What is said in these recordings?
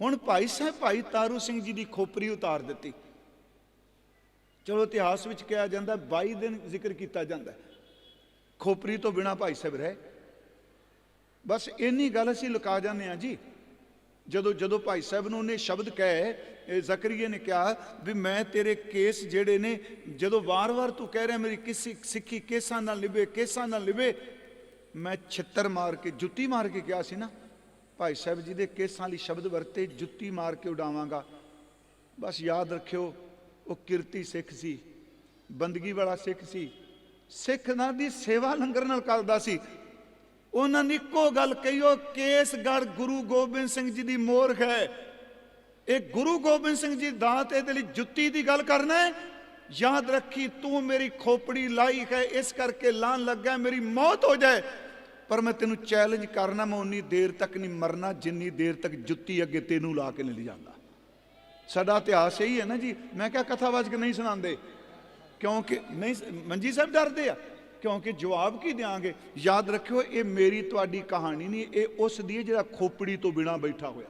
ਹੁਣ ਭਾਈ ਸਾਹਿਬ, ਭਾਈ ਤਾਰੂ ਸਿੰਘ ਜੀ ਦੀ ਖੋਪਰੀ ਉਤਾਰ ਦਿੱਤੀ। ਚਲੋ ਇਤਿਹਾਸ ਵਿੱਚ ਕਿਹਾ ਜਾਂਦਾ 22 ਦਿਨ ਜ਼ਿਕਰ ਕੀਤਾ ਜਾਂਦਾ। ਖੋਪਰੀ ਤੋਂ ਬਿਨਾ ਭਾਈ ਸਾਹਿਬ ਰਹੇ। ਬਸ ਇੰਨੀ ਗੱਲ ਅਸੀਂ ਲੁਕਾ ਜਾਂਦੇ ਆ ਜੀ। ਜਦੋਂ ਜਦੋਂ ਭਾਈ ਸਾਹਿਬ ਨੂੰ ਉਹਨੇ ਸ਼ਬਦ ਕਹੇ ਜ਼ਕਰੀਏ ਨੇ ਕਿਹਾ ਵੀ ਮੈਂ ਤੇਰੇ ਕੇਸ ਜਿਹੜੇ ਨੇ, ਜਦੋਂ ਵਾਰ-ਵਾਰ ਤੂੰ ਕਹਿ ਰਿਹਾ ਮੇਰੀ ਕਿਸ ਸਿੱਖੀ ਕੇਸਾਂ ਨਾਲ ਲਿਵੇ ਕੇਸਾਂ ਨਾਲ ਲਿਵੇ ਮੈਂ ਛਿੱਤਰ ਮਾਰ ਕੇ, ਜੁੱਤੀ ਮਾਰ ਕੇ ਕਿਹਾ ਸੀ ਨਾ ਭਾਈ ਸਾਹਿਬ ਜੀ ਦੇ ਕੇਸਾਂ ਲਈ ਸ਼ਬਦ ਵਰਤੇ, ਜੁੱਤੀ ਮਾਰ ਕੇ ਉਡਾਵਾਂਗਾ। ਬਸ ਯਾਦ ਰੱਖਿਓ, ਉਹ ਕਿਰਤੀ ਸਿੱਖ ਸੀ, ਬੰਦਗੀ ਵਾਲਾ ਸਿੱਖ ਸੀ। ਸਿੱਖ ਨਾਲ ਦੀ ਸੇਵਾ ਲੰਗਰ ਨਾਲ ਕਰਦਾ ਸੀ। ਉਹਨਾਂ ਨੇ ਇੱਕੋ ਗੱਲ ਕਹੀ, ਉਹ ਕੇਸਗੜ ਗੁਰੂ ਗੋਬਿੰਦ ਸਿੰਘ ਜੀ ਦੀ ਮੋਰਖ ਹੈ। ਇਹ ਗੁਰੂ ਗੋਬਿੰਦ ਸਿੰਘ ਜੀ ਦਾਤ ਇਹਦੇ ਲਈ ਜੁੱਤੀ ਦੀ ਗੱਲ ਕਰਨਾ ਹੈ? ਯਾਦ ਰੱਖੀ, ਤੂੰ ਮੇਰੀ ਖੋਪੜੀ ਲਾਈ ਹੈ, ਇਸ ਕਰਕੇ ਲਾਣ ਲੱਗਾ ਮੇਰੀ ਮੌਤ ਹੋ ਜਾਏ। ਪਰ ਮੈਂ ਤੈਨੂੰ ਚੈਲੰਜ ਕਰਨਾ, ਮੈਂ ਉਨੀ ਦੇਰ ਤੱਕ ਨਹੀਂ ਮਰਨਾ, ਜਿੰਨੀ ਦੇਰ ਤੱਕ ਜੁੱਤੀ ਅੱਗੇ ਤੈਨੂੰ ਲਾ ਕੇ ਨਹੀਂ ਲਿਜਾਂਦਾ ਸਾਡਾ ਇਤਿਹਾਸ ਇਹੀ ਹੈ ਨਾ ਜੀ, ਮੈਂ ਕਿਹਾ ਕਥਾਵਾਚਕ ਨਹੀਂ ਸੁਣਾਉਂਦੇ। ਕਿਉਂਕਿ ਨਹੀਂ ਮੰਜੀ ਸਾਹਿਬ ਡਰਦੇ ਆ। ਕਿਉਂਕਿ ਜਵਾਬ ਕੀ ਦਿਆਂਗੇ? ਯਾਦ ਰੱਖਿਓ, ਇਹ ਮੇਰੀ ਤੁਹਾਡੀ ਕਹਾਣੀ ਨਹੀਂ, ਇਹ ਉਸ ਦੀ ਹੈ ਜਿਹੜਾ ਖੋਪੜੀ ਤੋਂ ਬਿਨਾ ਬੈਠਾ ਹੋਇਆ।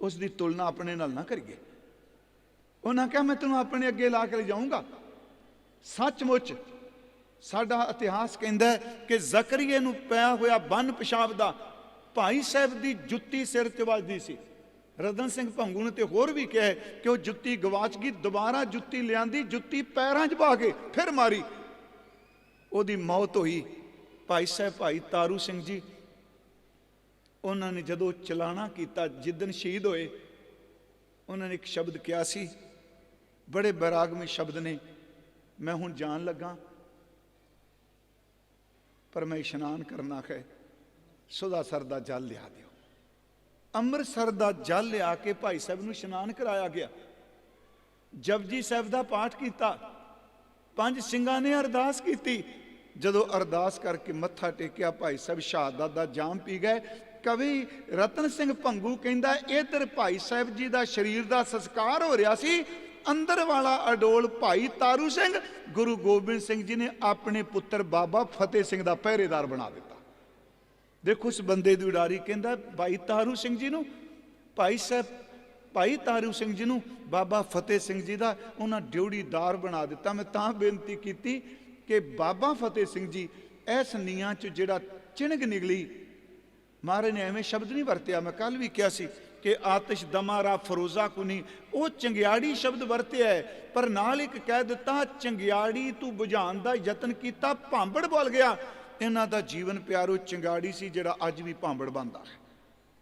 ਉਸ ਦੀ ਤੁਲਨਾ ਆਪਣੇ ਨਾਲ ਨਾ ਕਰੀਏ। ਉਹਨਾਂ ਕਿਹਾ, ਮੈਂ ਤੈਨੂੰ ਆਪਣੇ ਅੱਗੇ ਲਾ ਕੇ ਲਿਜਾਊਂਗਾ ਸੱਚਮੁੱਚ ਸਾਡਾ ਇਤਿਹਾਸ ਕਹਿੰਦਾ ਕਿ ਜ਼ਕਰੀਏ ਨੂੰ ਪਿਆ ਹੋਇਆ ਬੰਨ ਪਿਸ਼ਾਬ ਦਾ ਭਾਈ ਸਾਹਿਬ ਦੀ ਜੁੱਤੀ ਸਿਰ ਤੇ ਵੱਜਦੀ ਸੀ। ਰਤਨ ਸਿੰਘ ਭੰਗੂ ਨੇ ਤੇ ਹੋਰ ਵੀ ਕਿਹਾ ਕਿ ਉਹ ਜੁੱਤੀ ਗਵਾਚ ਗਈ ਦੁਬਾਰਾ ਜੁੱਤੀ ਲਿਆਂਦੀ, ਜੁੱਤੀ ਪੈਰਾਂ 'ਚ ਪਾ ਕੇ ਫਿਰ ਮਾਰੀ। ਉਹਦੀ ਮੌਤ ਹੋਈ। ਭਾਈ ਸਾਹਿਬ, ਭਾਈ ਤਾਰੂ ਸਿੰਘ ਜੀ, ਉਹਨਾਂ ਨੇ ਜਦੋਂ ਚਲਾਣਾ ਕੀਤਾ ਜਿੱਦਨ ਸ਼ਹੀਦ ਹੋਏ, ਉਹਨਾਂ ਨੇ ਇੱਕ ਸ਼ਬਦ ਕਿਹਾ ਸੀ। ਬੜੇ ਬੈਰਾਗਮਈ ਸ਼ਬਦ ਨੇ। ਮੈਂ ਹੁਣ ਜਾਣ ਲੱਗਾ। ਪਰ ਮੈਂ ਇਸ਼ਨਾਨ ਕਰਨਾ ਹੈ ਸੁਦਾ ਸਰ ਦਾ ਜਲ ਲਿਆ ਦਿਓ। ਅੰਮ੍ਰਿਤਸਰ ਦਾ ਜਲ ਲਿਆ ਕੇ ਭਾਈ ਸਾਹਿਬ ਨੂੰ ਇਸ਼ਨਾਨ ਕਰਾਇਆ ਗਿਆ। ਜਪਜੀ ਸਾਹਿਬ ਦਾ ਪਾਠ ਕੀਤਾ, ਪੰਜ ਸਿੰਘਾਂ ਨੇ ਅਰਦਾਸ ਕੀਤੀ। ਜਦੋਂ ਅਰਦਾਸ ਕਰਕੇ ਮੱਥਾ ਟੇਕਿਆ, ਭਾਈ ਸਾਹਿਬ ਸ਼ਹਾਦਤ ਦਾ ਜਾਮ ਪੀ ਗਏ। ਕਵੀ ਰਤਨ ਸਿੰਘ ਭੰਗੂ ਕਹਿੰਦਾ ਇਧਰ ਭਾਈ ਸਾਹਿਬ ਜੀ ਦਾ ਸਰੀਰ ਦਾ ਸੰਸਕਾਰ ਹੋ ਰਿਹਾ ਸੀ ਅੰਦਰ ਵਾਲਾ ਅਡੋਲ ਭਾਈ ਤਾਰੂ ਸਿੰਘ, ਗੁਰੂ ਗੋਬਿੰਦ ਸਿੰਘ ਜੀ ਨੇ ਆਪਣੇ ਪੁੱਤਰ ਬਾਬਾ ਫਤਿਹ ਸਿੰਘ ਦਾ ਪਹਿਰੇਦਾਰ ਬਣਾ ਦਿੱਤਾ। ਦੇਖੋ ਉਸ ਬੰਦੇ ਦੀ ਉਡਾਰੀ ਕਹਿੰਦਾ, ਭਾਈ ਤਾਰੂ ਸਿੰਘ ਜੀ ਨੂੰ, ਭਾਈ ਸਾਹਿਬ, ਭਾਈ ਤਾਰੂ ਸਿੰਘ ਜੀ ਨੂੰ, ਬਾਬਾ ਫਤਿਹ ਸਿੰਘ ਜੀ ਦਾ ਉਹਨਾਂ ਡਿਊੜੀਦਾਰ ਬਣਾ ਦਿੱਤਾ। ਮੈਂ ਤਾਂ ਬੇਨਤੀ ਕੀਤੀ ਕਿ ਬਾਬਾ ਫਤਿਹ ਸਿੰਘ ਜੀ ਇਸ ਨੀਆਂ ਚ ਜਿਹੜਾ ਚਿਣਗ ਨਿਕਲੀ ਮਹਾਰਾਜ ਨੇ ਐਵੇਂ ਸ਼ਬਦ ਨਹੀਂ ਵਰਤਿਆ, ਮੈਂ ਕੱਲ ਵੀ ਕਿਹਾ ਸੀ ਕਿ ਆਤਿਸ਼ ਦਮਾਰਾ ਫਰੋਜ਼ਾ ਕੁਨੀ ਉਹ ਚੰਗਿਆੜੀ ਸ਼ਬਦ ਵਰਤਿਆ ਹੈ, ਪਰ ਨਾਲ ਇੱਕ ਕਹਿ ਦਿੱਤਾ ਚੰਗਿਆੜੀ ਤੂੰ ਬੁਝਾਉਣ ਦਾ ਯਤਨ ਕੀਤਾ ਭਾਂਬੜ ਬੋਲ ਗਿਆ। ਇਹਨਾਂ ਦਾ ਜੀਵਨ ਪਿਆਰੋ ਚੰਗਾੜੀ ਸੀ ਜਿਹੜਾ ਅੱਜ ਵੀ ਭਾਂਬੜ ਬੰਦਾ ਹੈ।